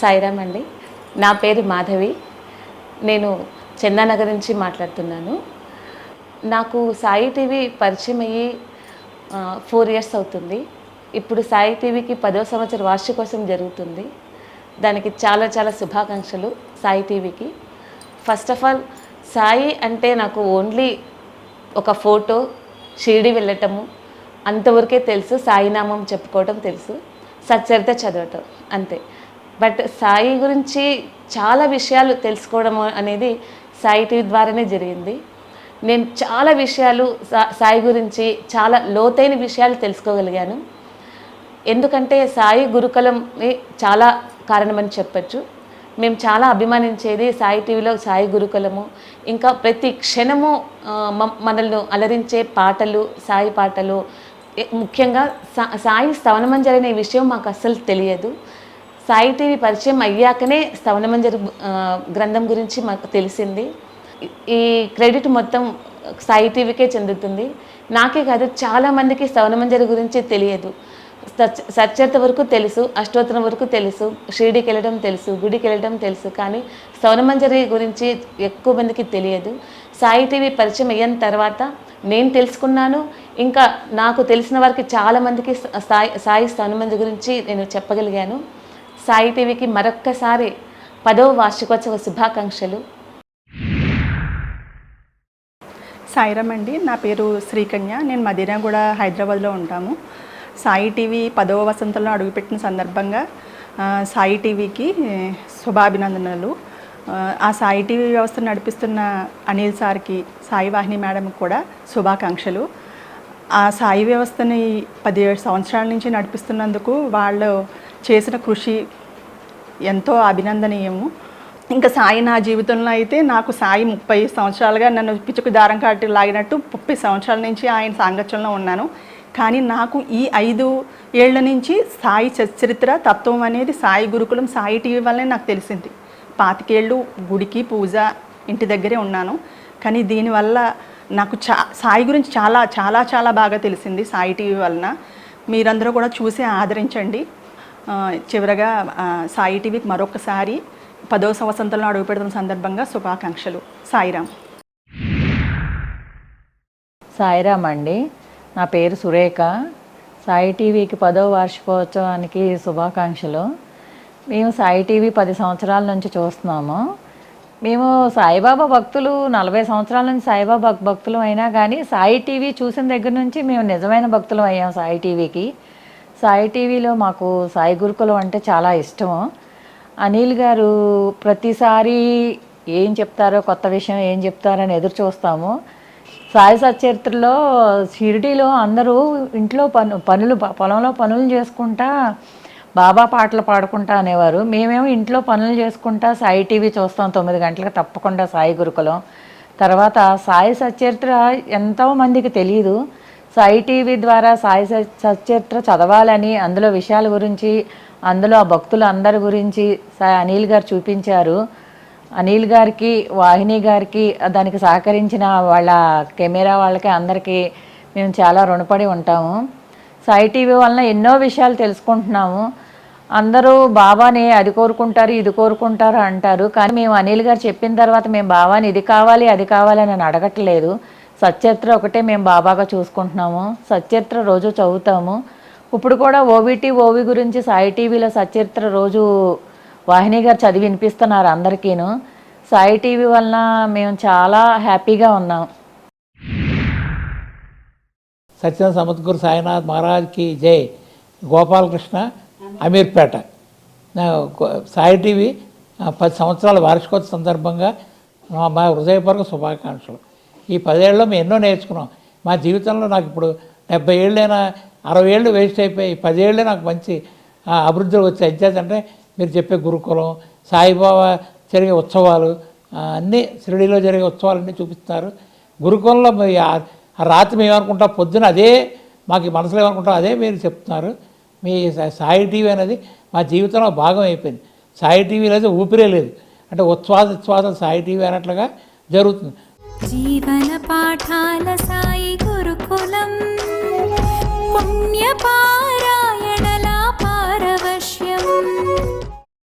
సాయిరామ్ అండి. నా పేరు మాధవి. నేను చందానగర్ నుంచి మాట్లాడుతున్నాను. నాకు సాయి టీవీ పరిచయం అయ్యి ఫోర్ ఇయర్స్ అవుతుంది. ఇప్పుడు సాయి టీవీకి పదో సంవత్సర వార్షికోత్సవం జరుగుతుంది. దానికి చాలా చాలా శుభాకాంక్షలు సాయి టీవీకి. ఫస్ట్ ఆఫ్ ఆల్ సాయి అంటే నాకు ఓన్లీ ఒక ఫోటో షిరిడి వెళ్ళటము అంతవరకే తెలుసు. సాయినామం చెప్పుకోవటం తెలుసు. సచ్చరిత చదవటం అంతే. బట్ సాయి గురించి చాలా విషయాలు తెలుసుకోవడం అనేది సాయి టీవీ ద్వారానే జరిగింది. నేను చాలా విషయాలు సా- సాయి గురించి చాలా లోతైన విషయాలు తెలుసుకోగలిగాను. ఎందుకంటే సాయి గురుకులంని చాలా కారణమని చెప్పచ్చు. మేము చాలా అభిమానించేది సాయి టీవీలో సాయి గురుకులము. ఇంకా ప్రతి క్షణము మనల్ని అలరించే పాటలు సాయి పాటలు ముఖ్యంగా సా సాయి స్తవనమంజరి అనే విషయం మాకు అస్సలు తెలియదు. సాయి టీవీ పరిచయం అయ్యాకనే స్తవనమంజరి గ్రంథం గురించి మాకు తెలిసింది. ఈ- క్రెడిట్ మొత్తం సాయి టీవీకే చెందుతుంది. నాకే కాదు చాలామందికి స్తవనమంజరి గురించి తెలియదు. సచ్- వరకు తెలుసు అష్టోత్తరం వరకు తెలుసు షిరిడికి వెళ్ళడం తెలుసు గుడికి వెళ్ళడం తెలుసు కానీ స్తవనమంజరి గురించి ఎక్కువ మందికి తెలియదు. సాయి టీవీ పరిచయం అయిన తర్వాత నేను తెలుసుకున్నాను. ఇంకా నాకు తెలిసిన వారికి చాలామందికి సాయి సాయి స్తవనమంజరి గురించి నేను చెప్పగలిగాను. సాయి టీవీకి మరొక్కసారి పదవ వార్షికోత్సవ శుభాకాంక్షలు. సాయిరామ్ అండి నా పేరు శ్రీకన్య. నేను మదీనాగూడ హైదరాబాద్లో ఉంటాము. సాయి టీవీ పదవ వసంతంలో అడుగుపెట్టిన సందర్భంగా సాయి టీవీకి శుభాభినందనలు. ఆ, ఆ సాయి టీవీ వ్యవస్థను నడిపిస్తున్న అనిల్ సార్కి సాయి వాహిని మేడంకి కూడా శుభాకాంక్షలు. ఆ సాయి వ్యవస్థని పదిహేడు సంవత్సరాల నుంచి నడిపిస్తున్నందుకు వాళ్ళు చేసిన కృషి ఎంతో అభినందనీయము. ఇంకా సాయి నా జీవితంలో అయితే నాకు సాయి ముప్పై సంవత్సరాలుగా నన్ను పిచ్చుకు దారం కాటి లాగినట్టు ముప్పై సంవత్సరాల నుంచి ఆయన సాంగత్యంలో ఉన్నాను. కానీ నాకు ఈ ఐదు ఏళ్ళ నుంచి సాయి చరిత్ర తత్వం అనేది సాయి గురుకులం సాయి టీవీ వల్లనే నాకు తెలిసింది. పాతికేళ్ళు గుడికి పూజ ఇంటి దగ్గరే ఉన్నాను. కానీ దీనివల్ల నాకు చా సాయి గురించి చాలా చాలా చాలా బాగా తెలిసింది సాయి టీవీ వలన. మీరందరూ కూడా చూసి ఆదరించండి. చివరగా సాయి టీవీకి మరొకసారి పదో సంవత్సరంలో అడుగు పెడుతున్న సందర్భంగా శుభాకాంక్షలు. సాయిరామ్. సాయిరామ్ అండి. నా పేరు సురేఖ. సాయి టీవీకి పదో వార్షికోత్సవానికి శుభాకాంక్షలు. మేము సాయి టీవీ పది సంవత్సరాల నుంచి చూస్తున్నాము. మేము సాయిబాబా భక్తులు నలభై సంవత్సరాల నుంచి సాయిబాబా భక్తులు అయినా కానీ సాయి టీవీ చూసిన దగ్గర నుంచి మేము నిజమైన భక్తులు అయ్యాం సాయి టీవీకి. సాయి టీవీలో మాకు సాయి గురుకులం అంటే చాలా ఇష్టము. అనిల్ గారు ప్రతిసారి ఏం చెప్తారో కొత్త విషయం ఏం చెప్తారని ఎదురు చూస్తాము. సాయి సచరిత్రలో షిరిడీలో అందరూ ఇంట్లో పను పనులు పొలంలో పనులు చేసుకుంటా బాబా పాటలు పాడుకుంటా అనేవారు. మేమేమో ఇంట్లో పనులు చేసుకుంటా సాయి టీవీ చూస్తాం తొమ్మిది గంటలకు తప్పకుండా సాయి గురుకులం. తర్వాత సాయి సచరిత్ర ఎంతో మందికి తెలియదు సాయి టీవీ ద్వారా సాయి స- సచరిత్ర చదవాలని అందులో విషయాల గురించి అందులో ఆ భక్తులు అందరి గురించి సాయి అనిల్ గారు చూపించారు. అనిల్ గారికి వాహిని గారికి దానికి సహకరించిన వాళ్ళ కెమెరా వాళ్ళకి అందరికీ మేము చాలా రుణపడి ఉంటాము. సాయి టీవీ వలన ఎన్నో విషయాలు తెలుసుకుంటున్నాము. అందరూ బాబాని అది కోరుకుంటారు ఇది కోరుకుంటారు అంటారు. కానీ మేము అనిల్ గారు చెప్పిన తర్వాత మేము బాబాని ఇది కావాలి అది కావాలి అని అడగట్లేదు. సచరిత్ర ఒకటే మేము బాబాగా చూసుకుంటున్నాము. సచరిత్ర రోజు చదువుతాము. ఇప్పుడు కూడా ఓవిటి ఓవి గురించి సాయి టీవీలో సచరిత్ర రోజు వాహిని గారు చదివి వినిపిస్తున్నారు అందరికీను. సాయి టీవీ వలన మేము చాలా హ్యాపీగా ఉన్నాం. సత్యం సముద్గురు సాయినాథ్ మహారాజ్కి జై. గోపాలకృష్ణ అమీర్పేట. సాయి టీవీ పది సంవత్సరాల వార్షికోత్సవ సందర్భంగా మా- మా హృదయపూర్వక శుభాకాంక్షలు. ఈ పదేళ్ళలో మేము ఎన్నో నేర్చుకున్నాం. మా జీవితంలో నాకు ఇప్పుడు డెబ్బై ఏళ్ళైనా అరవై ఏళ్ళు వేస్ట్ అయిపోయి పదేళ్ళే నాకు మంచి అభివృద్ధి వచ్చాయి అంటే మీరు చెప్పే గురుకులం సాయిబాబా జరిగే ఉత్సవాలు అన్నీ షిరిడీలో జరిగే ఉత్సవాలన్నీ చూపిస్తున్నారు. గురుకులంలో ఆ రాత్రి మేము అనుకుంటాం పొద్దున అదే మాకు మనసులో ఏమనుకుంటాం అదే మీరు చెప్తున్నారు. మీ సాయి టీవీ అనేది మా జీవితంలో భాగం అయిపోయింది. సాయి టీవీ అనేది ఊపిరే లేదు. అంటే ఉచ్ఛ్వాస ఉచ్ఛ్వాస సాయి టీవీ అన్నట్లుగా జరుగుతుంది. జీవన పాఠాల సాయి గురుకులం పుణ్యపారా